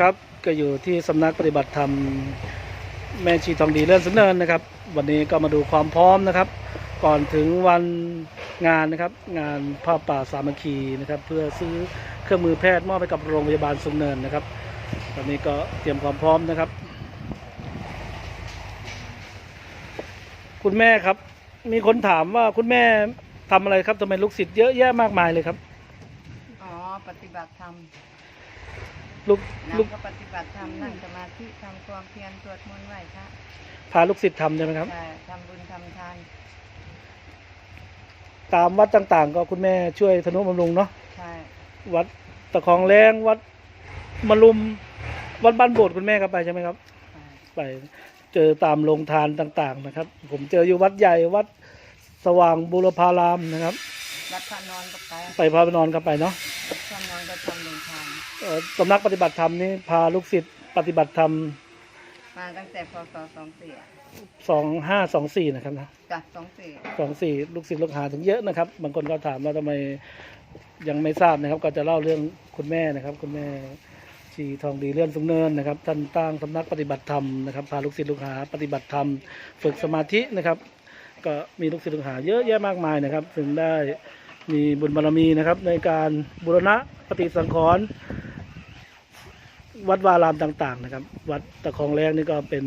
ครับก็อยู่ที่สำนักปฏิบัติธรรมแม่ชีทองดีเลื่อนสุนเนินนะครับ วันนี้ก็มาดูความพร้อมนะครับ ก่อนถึงวันงานนะครับ งานผ้าป่าสามัคคีนะครับ เพื่อซื้อเครื่องมือแพทย์มอบให้กับโรงพยาบาลสุนเนินนะครับตอนนี้ก็เตรียมความพร้อมนะครับ คุณแม่ครับ มีคนถามว่าคุณแม่ทำอะไรครับทำไมลูกศิษย์เยอะแยะมากมายเลยครับอ๋อปฏิบัติธรรม ลูกนั่ลูงกก็ปฏิบัติธรรมนั่งสมาธิทำความเพียรสวดมนต์ไหว้พระพาลูกศิษย์ทำใช่ไหมครับใช่ทำบุญทำทานตามวัดต่างๆ ก็คุณแม่ช่วยธนุบำรุงเนาะใช่วัดตะคองแรงวัดมะลุม วัดบ้านโบสถ์คุณแม่ก็ไปใช่ไหมครับใช่ไปเจอตามโรงทานต่างๆนะครับ ผมเจออยู่วัดใหญ่วัดสว่างบุรพารามนะครับ วัดพระนอนก็ไปไปพาไปนอนกันไปเนาะพระนอนก็ทำลงทานเอ่อสำนักปฏิบัติธรรมนี่พาลูกศิษย์ปฏิบัติธรรมมาตั้งแต่พศสองสี่สองห้าสองสี่นะครับนะจ้ะสองสี่สองสี่ลูกศิษย์ลูกหาถึงเยอะนะครับบางคนก็ถามว่าทำไมยังไม่ทราบนะครับ ก็จะเล่าเรื่องคุณแม่นะครับ คุณแม่ชีทองดีเลื่อนสุงเนินนะครับท่านตั้งสำนักปฏิบัติธรรมนะครับพาลูกศิษย์ลูกหาปฏิบัติธรรม ฝึกสมาธินะครับ ก็มีลูกศิษย์ลูกหาเยอะแยะมากมายนะครับ ถึงได้ มีบุญบารมีนะครับในการบูรณะปฏิสังขรณ์วัดวารามต่างๆนะครับ วัดตะคองแรกนี่ก็เป็น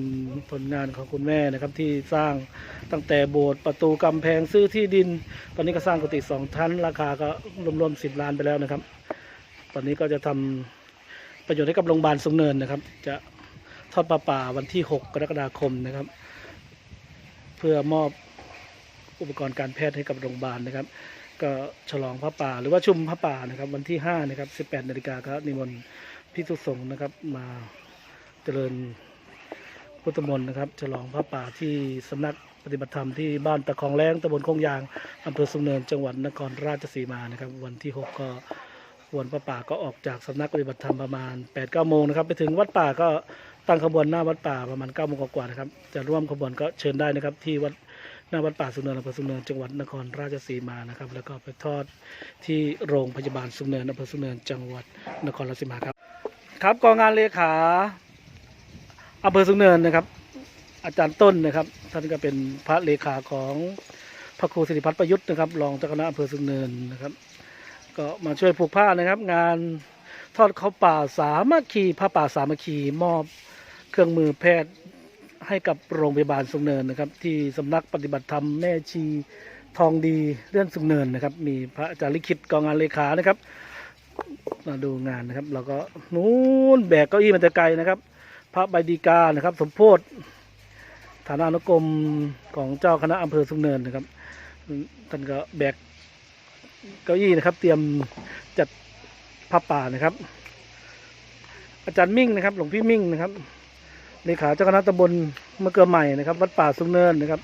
ผลงานของคุณแม่นะครับ ที่สร้างตั้งแต่โบสถ์ประตูกำแพงซื้อที่ดิน ตอนนี้ก็สร้างกุฏิสองชั้น ราคาก็รวมๆสิบล้านไปแล้วนะครับ ตอนนี้ก็จะทำประโยชน์ให้กับโรงพยาบาลสงเนินนะครับ จะทอดปลาป่าวันที่ 6 กรกฎาคมนะครับ เพื่อมอบอุปกรณ์การแพทย์ให้กับโรงพยาบาลนะครับ ก็ฉลองพระป่า หรือว่าชุมพระป่านะครับ วันที่5นะครับ 18นาฬิกาก็นิมนต์พิสุสงฆ์นะครับ มาเจริญพุทธมนต์นะครับ ฉลองพระป่าที่สำนักปฏิบัติธรรมที่บ้านตะคองแรงตำบลคงยางอำเภอสุนเนินจังหวัดนครราชสีมานะครับ วันที่ 6 ก็วันพระป่าก็ออกจากสำนักปฏิบัติธรรมประมาณ8ปดเก้าโมงนะครับ ไปถึงวัดป่าก็ตั้งขบวนหน้าวัดป่าประมาณ9ก้าโมงกว่าๆนะครับ จะร่วมขบวนก็เชิญได้นะครับที่วัด หน้าวัดป่าสุนเนินอำเภอสุนเนินจังหวัดนครราชสีมานะครับ แล้วก็ไปทอดที่โรงพยาบาลสุนเนินอำเภอสุนเนินจังหวัดนครราชสีมาครับ ครับกองงานเลขาอำเภอสุนเนินนะครับ อาจารย์ต้นนะครับท่านก็เป็นพระเลขาของพระครูสิริพัฒน์ประยุทธ์นะครับรองเจ้าคณะอำเภอสุนเนินนะครับ ก็มาช่วยผูกผ้านะครับ งานทอดข้าวป่าสามัคคีผ้าป่าสามัคคีมอบเครื่องมือแพทย์ ให้กับโรงพยาบาลสุงเนินนะครับ ที่สำนักปฏิบัติธรรมแม่ชีทองดีเรื่องสุงเนินนะครับ มีพระอาจารย์ลิขิตกองงานเลขานะครับ มาดูงานนะครับ เราก็นู้นแบกเก้าอี้มาแต่ไกลนะครับ พระใบดีกานะครับ สมโพธิฐานานุกรมของเจ้าคณะอำเภอสุงเนินนะครับท่านก็แบกเก้าอี้นะครับ เตรียมจัดผ้าป่านะครับ อาจารย์มิ่งนะครับ หลวงพี่มิ่งนะครับ เลขาเจ้าคณะตำบลมะเกลือใหม่นะครับ วัดป่าสุงเนินนะครับ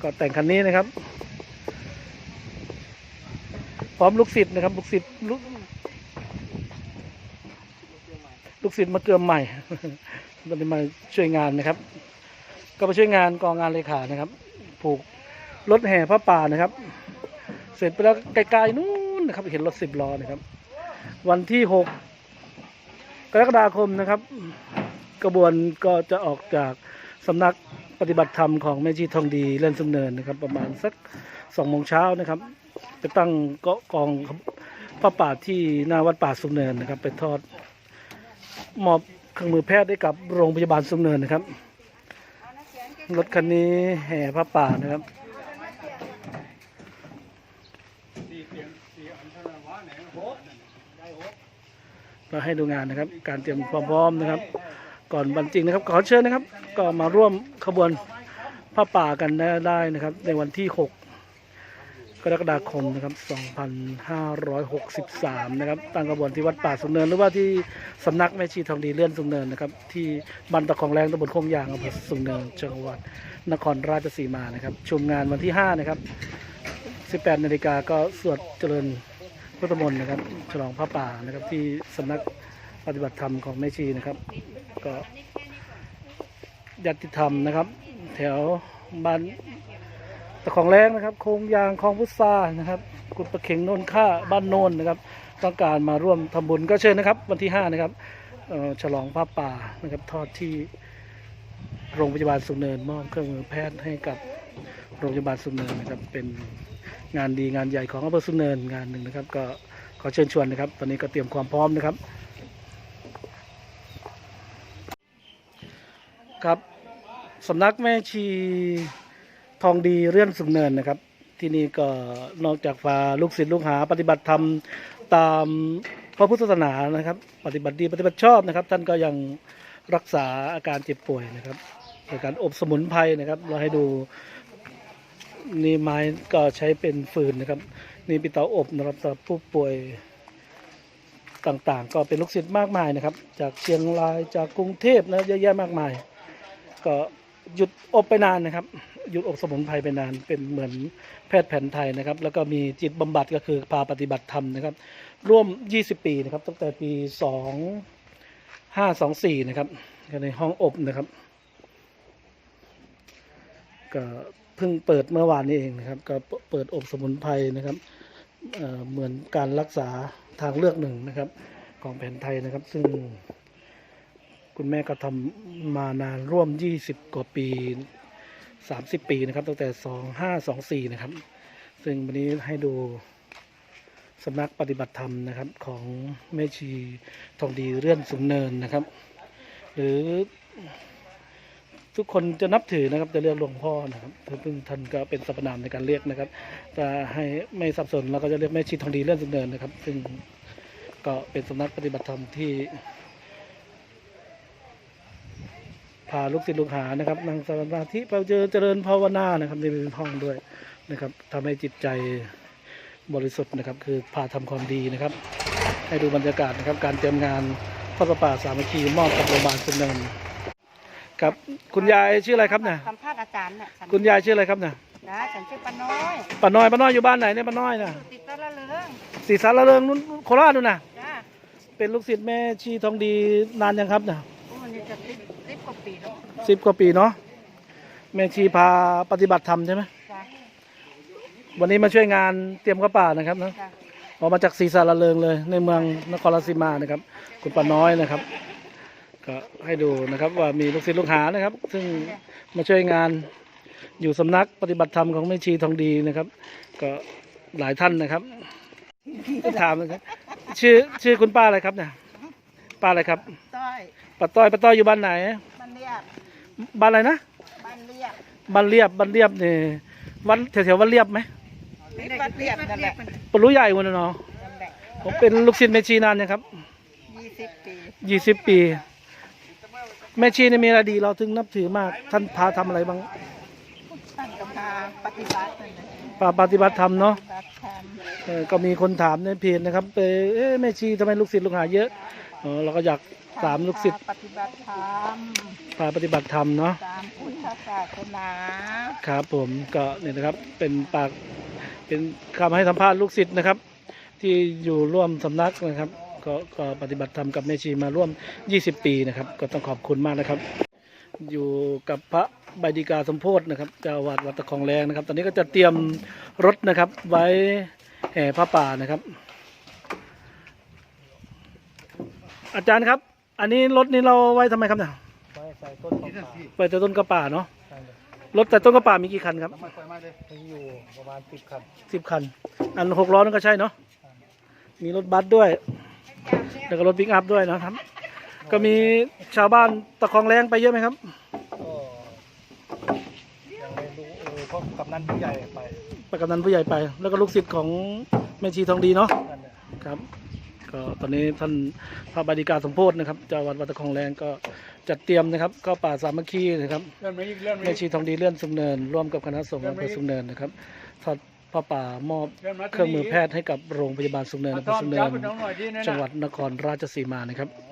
ก็แต่งคันนี้นะครับ พร้อมลูกศิษย์นะครับ ลูกศิษย์ลูกลูกศิษย์มะเกลือใหม่ตอนนี้มาช่วยงานนะครับ ก็มาช่วยงานกองงานเลขานะครับ ผูกรถแห่พระป่านะครับ เสร็จไปแล้วไกลๆนู้นนะครับ เห็นรถสิบล้อนะครับ วันที่หกกรกฎาคมนะครับ กระบวนก็จะออกจากสำนักปฏิบัติธรรมของแม่ชีทองดีเล่นสุนเนินนะครับ ประมาณสักสองโมงเช้านะครับไปตั้งกาะกองพระป่าที่หน้าวัดป่าสุนเนินนะครับ ไปทอดมอบเครื่องมือแพทย์ให้กับโรงพยาบาลสุนเนินนะครับรถคันนี้แห่พระป่านะครับก็ให้ดูงานนะครับ การเตรียมความพร้อมนะครับ ก่อนวันจริงนะครับขอเชิญนะครับ ก็มาร่วมขบวนผ้าป่ากันได้นะครับ ในวันที่ 6 กรกฎาคมนะครับ 2563 นะครับตั้งขบวนที่วัดป่าสุนเนินหรือว่าที่สำนักแม่ชีทองดีเลื่อนสุนเนินนะครับ ที่บันตะของแรงตำบลโคงยางอำเภอสุนเนินจังหวัดนครราชสีมานะครับชมงานวันที่ 5 นะครับ 18 นาฬิกาก็สวดเจริญพุทธมนต์นะครับ ฉลองพระป่านะครับที่สำนัก ปฏิบัติธรรมของแม่ชีนะครับ ก็ญาติธรรมนะครับ แถวบ้านตะของแรงนะครับ โคงยางคลองพุทรานะครับ กุดประเข็งโนนค่าบ้านโนนนะครับ ต้องการมาร่วมทำบุญก็เชิญนะครับ วันที่ห้านะครับฉลองผ้าป่านะครับทอดที่โรงพยาบาลสุเนินมอบเครื่องมือแพทย์ให้กับโรงพยาบาลสุเนินนะครับเป็นงานดีงานใหญ่ของอำเภอสุเนินงานหนึ่งนะครับ ก็ขอเชิญชวนนะครับ ตอนนี้ก็เตรียมความพร้อมนะครับ ครับสำนักแม่ชีทองดีเรื่อนสุนเนินนะครับ ที่นี่ก็นอกจากพาลูกศิษย์ลูกหา ปฏิบัติธรรมตามพระพุทธศาสนานะครับ ปฏิบัติดีปฏิบัติชอบนะครับ ท่านก็ยังรักษาอาการเจ็บป่วยนะครับโดยการอบสมุนไพรนะครับ เราให้ดูนี่ไม้ก็ใช้เป็นฟืนนะครับ นี่เป็นเตาอบนะครับสำหรับผู้ป่วยต่างๆ ก็เป็นลูกศิษย์มากมายนะครับ จากเชียงรายจากกรุงเทพนะเยอะแยะมากมาย ก็หยุดอบไปนานนะครับ หยุดอบสมุนไพรไปนานเป็นเหมือนแพทย์แผนไทยนะครับ แล้วก็มีจิตบำบัดก็คือพาปฏิบัติธรรมนะครับ ร่วม 20 ปีนะครับ ตั้งแต่ปี 2524 นะครับในห้องอบนะครับ ก็เพิ่งเปิดเมื่อวานนี้เองนะครับ ก็เปิดอบสมุนไพรนะครับเเหมือนการรักษาทางเลือกหนึ่งนะครับ ของแผนไทยนะครับ ซึ่ง คุณแม่ก็ทำมานานร่วม 20 กว่าปี 30 ปีนะครับ ตั้งแต่ 2524 นะครับ ซึ่งวันนี้ให้ดูสำนักปฏิบัติธรรมนะครับของแม่ชีทองดีเรื่อนสุนเนินนะครับ หรือทุกคนจะนับถือนะครับจะเรียกหลวงพ่อนะครับซึ่งท่านก็เป็นสรรพนามในการเรียกนะครับจะให้ไม่สับสนเราก็จะเรียกแม่ชีทองดีเรื่อนสุนเนินนะครับ ซึ่งก็เป็นสำนักปฏิบัติธรรมที่ พาลูกศิษย์ลูกหานะครับนั่งสมาธิไปเจอเจริญภาวนานะครับนี่เป็นห้องด้วยนะครับทำให้จิตใจบริสุทธิ์นะครับ คือพาทำความดีนะครับ ให้ดูบรรยากาศนะครับ การเตรียมงานทอดประป่าสามัคคีมอบกับโรงพยาบาลสุนเนินครับคุณยายชื่ออะไรครับเนี่ยสัมภาษณ์อาจารย์เนี่ยฉันคุณยายชื่ออะไรครับเนี่ยนะฉันชื่อป้าน้อยป้าน้อยป้าน้อยอยู่บ้านไหนเนี่ยป้าน้อยนะอยู่ติดตะละเรืองศรีสารละเริงนู้นโคราชนู่นนะจ้าเป็นลูกศิษย์แม่ชีทองดีนานยังครับเนี่ย กว่าปีแล้วสิบกว่าปีเนาะแม่ชีพาปฏิบัติธรรมใช่ไหมจ้าวันนี้มาช่วยงานเตรียมกระป่านะครับนะจ้าออกมาจากศรีสารเริงเลย ในเมืองนครราชสีมานะครับ คุณป้าน้อยนะครับ ก็ให้ดูนะครับว่ามีลูกศิษย์ลูกหานะครับ ซึ่งมาช่วยงานอยู่สำนักปฏิบัติธรรมของแม่ชีทองดีนะครับ ก็หลายท่านนะครับถามนะครับ ชื่อชื่อคุณป้าอะไรครับเนี่ยป้าอะไรครับ ต้อย ป้าต้อยป้าต้อยอยู่บ้านไหนบ้านเรียบบ้านอะไรนะบ้านเรียบบ้านเรียบบ้านเรียบเนี่ยวัดแถวๆวัดเรียบไหมติดบ้านเรียบนั่นแหละปรู้ใหญ่วันนะเนาะนั่นแหละผมเป็นลูกศิษย์แม่ชีนานยังครับยี่สิบปียี่สิบปี แม่ชีเนี่ยมีอะไรดีเราถึงนับถือมาก ท่านพาทำอะไรบ้างตั้งกำพาปฏิบัตินั่นแหละปาปฏิบัติธรรมเนาะปฏิบัติธรรมเออก็มีคนถามในเพจนะครับเออเอ๊ะแม่ชีทำไมลูกศิษย์ลูกหาเยอะเออเราก็อยาก ถามลูกศิษย์ปฏิบัติธรรมพาปฏิบัติธรรมเนาะตามพุทธศาสนาครับผมก็เนี่ยนะครับเป็นปากเป็นคำให้สัมภาษณ์ลูกศิษย์นะครับ ที่อยู่ร่วมสำนักนะครับ ก็ก็ปฏิบัติธรรมกับแม่ชีมาร่วม 20 ปีนะครับ ก็ต้องขอบคุณมากนะครับ อยู่กับพระใบดีกาสมโพธนะครับเจ้าอาวาดวัดตะคองแรงนะครับ ตอนนี้ก็จะเตรียมรถนะครับ ไว้แห่พระป่านะครับ อาจารย์ครับ อันนี้รถนี้เราไว้ทำไมครับเนี่ยไปใส่ต้นกระป่าไปแต่ต้นกระป่าเนาะใช่เลยรถแต่ต้นกระป่ามีกี่คันครับน้ำมันไฟไหม้เลยมีอยู่ประมาณสิบคันสิบคัน อันหกล้อนั่นก็ใช่เนาะมีรถบัสด้วย แล้วก็รถปิกอัพด้วยนะครับ ก็มีชาวบ้านตะคองแรงไปเยอะไหมครับก็ยังไม่รู้เออเพราะกำนันผู้ใหญ่ไปไปกำนันผู้ใหญ่ไป แล้วก็ลูกศิษย์ของแม่ชีทองดีเนาะนั่นแหละครับ ก็ตอนนี้ท่านพระบดีกาสมโพธนะครับเจ้าอาวัดวัดตะคองแรงก็จัดเตรียมนะครับ ก็ป่าสามัคคีนะครับเรื่องนี้เรื่องแม่นี้ชีทองดีเลื่อนสุมเนิน ร่วมกับคณะสงฆ์อำเภอสุมเนินนะครับทอดพระป่ามอบเครื่องมือแพทย์ให้กับโรงพยาบาลสุมเนินอำเภอสุมเนินจังหวัดนครราชสีมานะครับอ๋อ